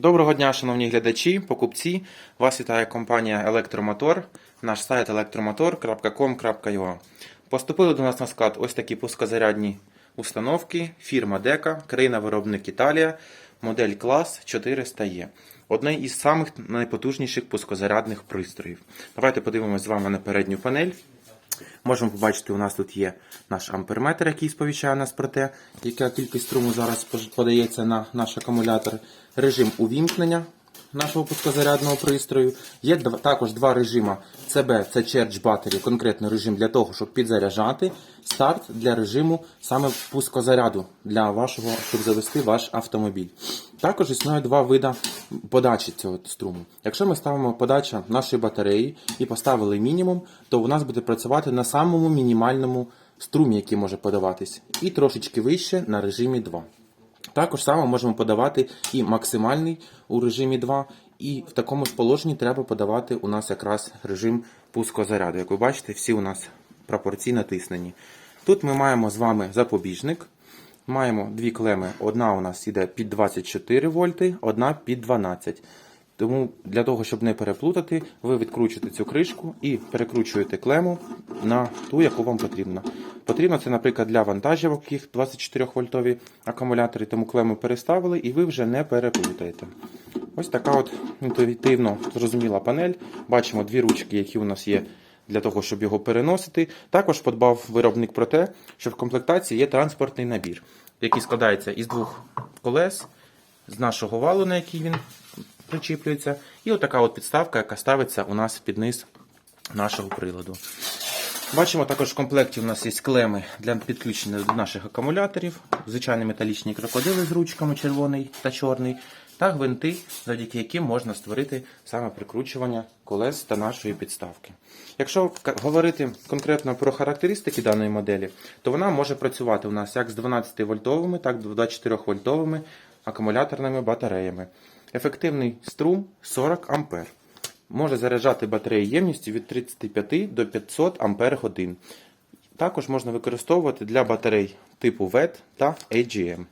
Доброго дня, шановні глядачі, покупці. Вас вітає компанія Електромотор, наш сайт elektromotor.com.ua. Поступили до нас на склад ось такі пускозарядні установки, фірма Дека, країна-виробник Італія, модель клас 400E. Одне із самих найпотужніших пускозарядних пристроїв. Давайте подивимось з вами на передню панель. Можемо побачити, у нас тут є наш амперметр, який сповіщає нас про те, яка кількість струму зараз подається на наш акумулятор. Режим увімкнення нашого пускозарядного пристрою. Є також два режима. CB це Charge Battery, конкретний режим для того, щоб підзаряджати. Старт для режиму саме пускозаряду для вашого, щоб завести ваш автомобіль. Також існує два види подачі цього струму. Якщо ми ставимо подача нашої батареї і поставили мінімум, то у нас буде працювати на самому мінімальному струмі, який може подаватись, і трошечки вище на режимі 2. Також само можемо подавати і максимальний у режимі 2, і в такому ж положенні треба подавати у нас якраз режим пускозаряду. Як ви бачите, всі у нас пропорційно тиснені. Тут ми маємо з вами запобіжник. Маємо дві клеми. Одна у нас іде під 24 вольти, одна під 12. Тому для того, щоб не переплутати, ви відкручуєте цю кришку і перекручуєте клему на ту, яку вам потрібно. Потрібно це, наприклад, для вантажівок, їх 24 вольтові акумулятори, тому клему переставили і ви вже не переплутаєте. Ось така от інтуїтивно зрозуміла панель. Бачимо дві ручки, які у нас є для того, щоб його переносити. Також подбав виробник про те, що в комплектації є транспортний набір, який складається із двох колес, з нашого валу, на який він причіплюється, і отака от підставка, яка ставиться у нас під низ нашого приладу. Бачимо також в комплекті у нас є клеми для підключення до наших акумуляторів, звичайні металічні крокодили з ручками червоний та чорний, та гвинти, завдяки яким можна створити саме прикручування колес та нашої підставки. Якщо говорити конкретно про характеристики даної моделі, то вона може працювати у нас як з 12 вольтовими, так і 24 вольтовими акумуляторними батареями. Ефективний струм 40 ампер. Може заряджати батареї ємністю від 35 до 500 ампер годин. Також можна використовувати для батарей типу VET та AGM.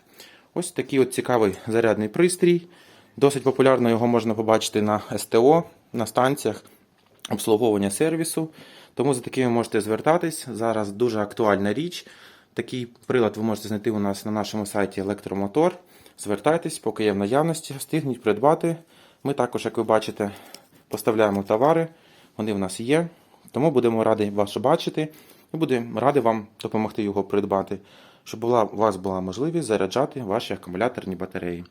Ось такий от цікавий зарядний пристрій. Досить популярно його можна побачити на СТО, на станціях обслуговування сервісу. Тому за такими можете звертатись. Зараз дуже актуальна річ. Такий прилад ви можете знайти у нас на нашому сайті Електромотор. Звертайтесь, поки є в наявності, встигніть придбати. Ми також, як ви бачите, поставляємо товари, вони в нас є. Тому будемо раді вас бачити і будемо раді вам допомогти його придбати, щоб була, у вас була можливість заряджати ваші акумуляторні батареї.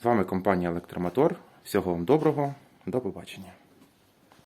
З вами компанія Електромотор. Всього вам доброго, до побачення.